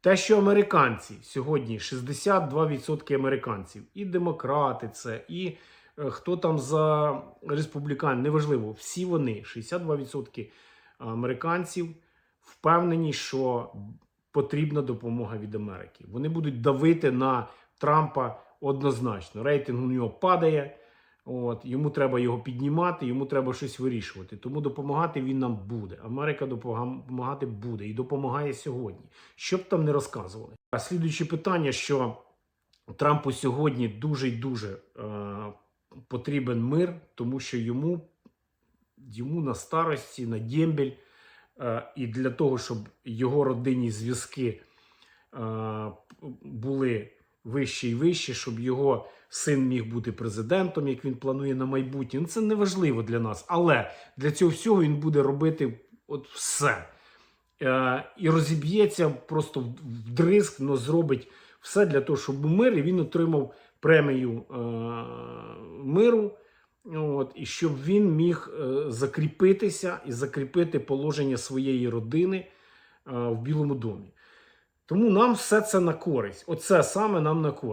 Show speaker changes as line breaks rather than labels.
Те, що американці сьогодні 62% американців, і демократи, це, і е, хто там за республікан, неважливо, всі вони, 62% американців, впевнені, що потрібна допомога від Америки. Вони будуть давити на Трампа однозначно. Рейтинг у нього падає. От, йому треба його піднімати, йому треба щось вирішувати. Тому допомагати він нам буде. Америка допомагати буде і допомагає сьогодні. Що б там не розказували. А слідуюче питання, що Трампу сьогодні дуже й дуже е, потрібен мир, тому що йому, йому на старості, на дембель, е, і для того, щоб його родинні зв'язки е, були вищі і вищі, щоб його син міг бути президентом, як він планує на майбутнє. Ну, це не важливо для нас. Але для цього всього він буде робити от все. Е, і розіб'ється просто в- вдризг, але зробить все для того, щоб мир, і він отримав премію е, миру. От, і щоб він міг е, закріпитися і закріпити положення своєї родини е, в Білому домі. Тому нам все це на користь. Оце саме нам на користь.